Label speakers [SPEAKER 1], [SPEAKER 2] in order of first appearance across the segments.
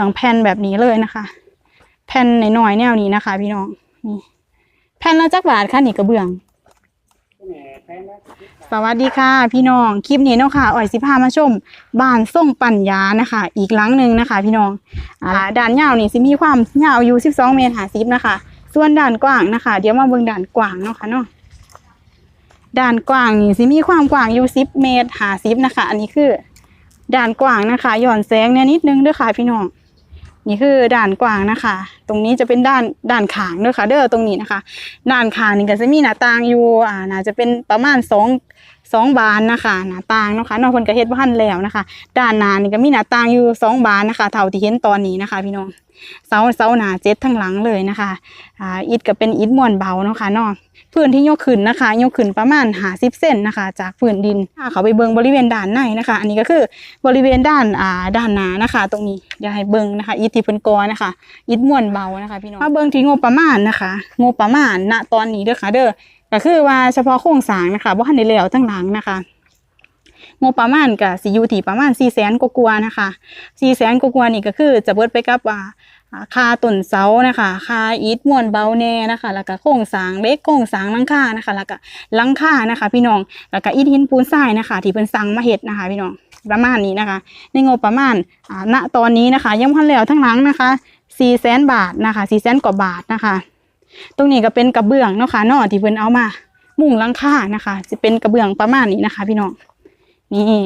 [SPEAKER 1] บื้องแผ่นแบบนี้เลยนะคะ แผ่นหน่อยๆแนวนี้นะคะ พี่น้องนี่แผ่นละจักบาทค่ะนี่กระเบื้องสวัสดีค่ะ พี่น้องคลิปนี้เนาะค่ะอ่อยสิพามาชมบ้านส่งปัญญานะคะ อีกหลังหนึ่งนะคะ พี่น้องอ่าด้านยาวนี่สิมีความยาวอยู่12 เมตร50นะคะ ส่วนด้านกว้างนะคะ เดี๋ยวมาเบิ่งด้านกว้างเนาะค่ะเนาะด้านกว้างนี่สิมีความกว้างอยู่10 เมตร50นะคะ อันนี้คือด้านกว้างนะคะหย่อนแสงเนี่ยนิดนึงเด้อค่ะพี่น้อง นี่คือด่านกว้างนะคะ ตรงนี้จะเป็นด้านด้านขางด้วยค่ะ เด้อตรงนี้นะคะ ด้านขางนี่ก็จะมีหน้าต่างอยู่อ่าน่าจะเป็นประมาณสอง สองบานนะคะหน้าต่างนะคะนอกคนก็เฮ็ดบ้านแล้วนะคะ ด้านหน้านี่ก็มีหน้าต่างอยู่สองบานนะคะ เท่าที่เห็นตอนนี้นะคะ พี่น้องเสาเสาหนาเจ็ดทั้งหลังเลยนะคะอ่าอิฐก็เป็นอิฐม้วนเบาเนาะค่ะเนาะพื้นที่ยกขึ้นนะคะ ยกขึ้นประมาณหาสิบเซนนะคะ จากพื้นดินเขาไปเบิงบริเวณด้านในนะคะ อันนี้ก็คือบริเวณด้านอ่าด้านหน้านะคะ ตรงนี้เดี๋ยวให้เบิงนะคะอิฐที่เพิ่นก่อนะคะอิฐม้วนเบานะคะพี่น้องมาเบิงที่งบประมาณนะคะ งบประมาณณตอนนี้เด้อค่ะเด้อ ก็คือว่าเฉพาะโครงสร้างนะคะบ่ทันได้แล้วทั้งหลังนะคะงบประมาณก็สิอยู่ที่ประมาณ4 0 0 0 0 0กว่านะคะ4 0 0 0 0 0กว่านี่ก็คือจะเบิดไปกับว่าอ่าค่าต้นเสานะคะค่าอิฐมวนเบาแน่นะคะ แล้วก็โครงสร้างเล็กโครงสร้างลังคานะคะ แล้วก็ลังคานะคะ พี่น้องแล้วก็อิฐหินปูนทรายนะคะ ที่เพิ่นสั่งมาเฮ็ดนะคะ พี่น้องประมาณนี้นะคะ ในงบประมาณอ่าณตอนนี้นะคะยังบ่ทันแล้วทั้งหลังนะคะ4 0 0 0 0 0บาทนะคะ4 0 0 0 0 0กว่าบาทนะคะ ตรงนี้ก็เป็นกระเบื้องเนาะค่ะเนาะที่เพิ่นเอามา มุงหลังคานะคะจะเป็นกระเบื้องประมาณนี้นะคะ พี่น้องนี่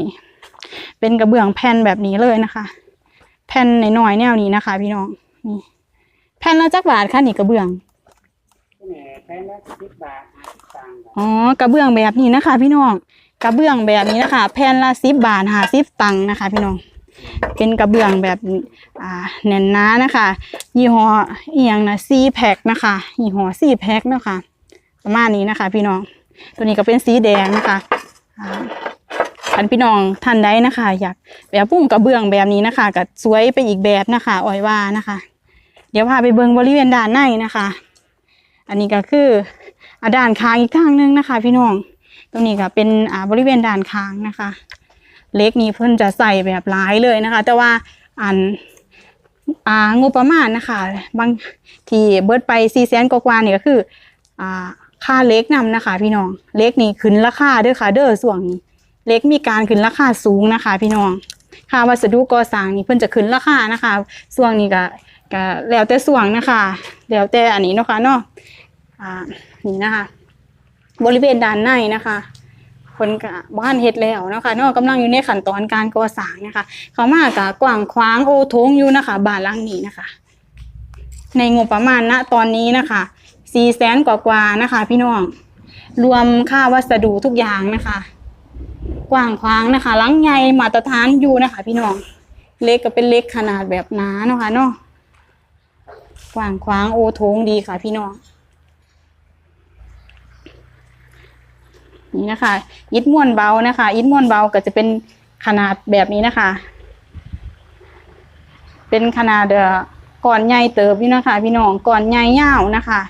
[SPEAKER 1] เป็นกระเบื้องแผ่นแบบนี้เลยนะคะ แผ่นหน่อยๆแนวนี้นะคะ พี่น้องนี่แผ่นละจักบาทค่ะนี่กระเบื้อง
[SPEAKER 2] แพงละสิบบาทห้าสิบตังค์
[SPEAKER 1] อ๋อกระเบื้องแบบนี้นะคะ พี่น้องกระเบื้องแบบนี้นะคะ แผ่นละสิบบาทห้าสิบตังค์นะคะ พี่น้อง เป็นกระเบื้องแบบอ่าแน่นหนานะคะ ยี่ห้ออียงนะซีแพ็คนะคะยี่ห้อซีแพ็คเนาะค่ะประมาณนี้นะคะ พี่น้องตัวนี้ก็เป็นสีแดงนะคะอ่าอันพี่น้องท่านใดนะคะ อยากแบบปุ้งกระเบื้องแบบนี้นะคะก็สวยไปอีกแบบนะคะอ้อยว่านะคะ เดี๋ยวพาไปเบิ่งบริเวณด้านในนะคะ อันนี้ก็คืออ่าด้านข้างอีกข้างหนึงนะคะ พี่น้องตรงนี้ก็เป็นอ่าบริเวณด้านข้างนะคะ เล็กนี้เพิ่นจะใส่แบบหลายเลยนะคะ แต่ว่าอันอ่างบประมาณนะคะ บางที่เบิดไปสี่แสนกว่าๆนี่ก็คืออ่าค่าเล็กนำนะคะ พี่น้องเล็กนี่ขึ้นราคาเด้อค่ะ เด้อส่วงนี้เล็กมีการขึ้นราคาสูงนะคะ พี่น้องค่าวัสดุก่อสร้างนี่เพิ่นจะขึ้นราคานะคะส่วงนี้ก็ก็แล้วแต่ส่วงนะคะแล้วแต่อันนี้เนาะค่ะเนาะอ่านี่นะคะ บริเวณด้านในนะคะ คนกะบ้านเฮ็ดแล้วนะคะเนาะกำลังอยู่ในขั้นตอนการก่อสร้างนะคะ เขามากะกว้างขวางโอโถงอยู่นะคะบ้านหลังนี้นะคะ ในงบประมาณณตอนนี้นะคะสี่แสนกว่าๆนะคะ พี่น้องรวมค่าวัสดุทุกอย่างนะคะ กว้างขวางนะคะหลังใหญ่มาตรฐานอยู่นะคะ พี่น้องเล็กก็เป็นเล็กขนาดแบบหนาเนาะค่ะเนาะกว้างขวางโอโถงดีค่ะ พี่น้อง นี่นะคะอิฐม้วนเบานะคะอิฐม้วนเบาก็จะเป็นขนาดแบบนี้นะคะ เป็นขนาดเอ่อก่อนใหญ่เติบนี่นะคะ พี่น้องก่อนใหญ่ยาวนะคะ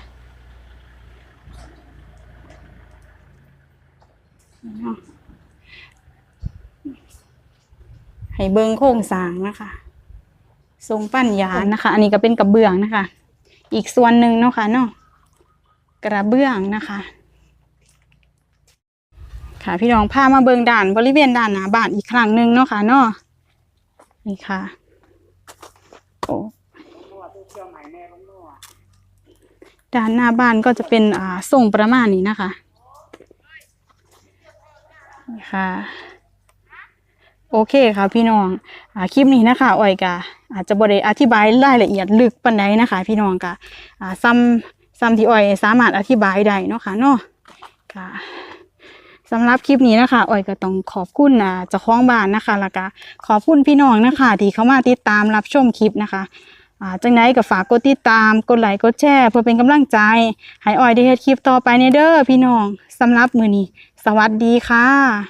[SPEAKER 1] ให้เบิงโครงสางนะคะทรงปั้นยานนะคะ อันนี้ก็เป็นกระเบื้องนะคะ อีกส่วนหนึ่งเนาะค่ะเนาะกระเบื้องนะคะ ค่ะ พี่น้องพามาเบิงด่านบริเวณด้านหน้าบ้านอีกครั้งหนึ่งเนาะค่ะเนาะนี่ค่ะโอ้
[SPEAKER 2] นัวตัวเชียวใหม่แม่ของนัว
[SPEAKER 1] ด้านหน้าบ้านก็จะเป็นอ่าทรงประมาณนี้นะคะนี่ค่ะโอเคค่ะพี่น้องอ่าคลิปนี้นะคะอ่อยกะอาจจะบริอธิบายรายละเอียดลึกปานใดนะคะ พี่น้องกะอ่าซ้ำซ้ำที่อ่อยสามารถอธิบายได้เนาะค่ะเนาะค่ะ สำหรับคลิปนี้นะคะอ่อยก็ต้องขอบคุณอ่าเจ้าของบ้านนะคะแล้วก็ขอบคุณพี่น้องนะคะ ที่เข้ามาติดตามรับชมคลิปนะคะจังไดก็ฝากกดติดตาม กดไลค์ กดแชร์ เพื่อเป็นกำลังใจ ให้ออยได้เฮ็ดคลิปต่อไปในเด้อพี่น้องสำหรับมือนี้ สวัสดีค่ะ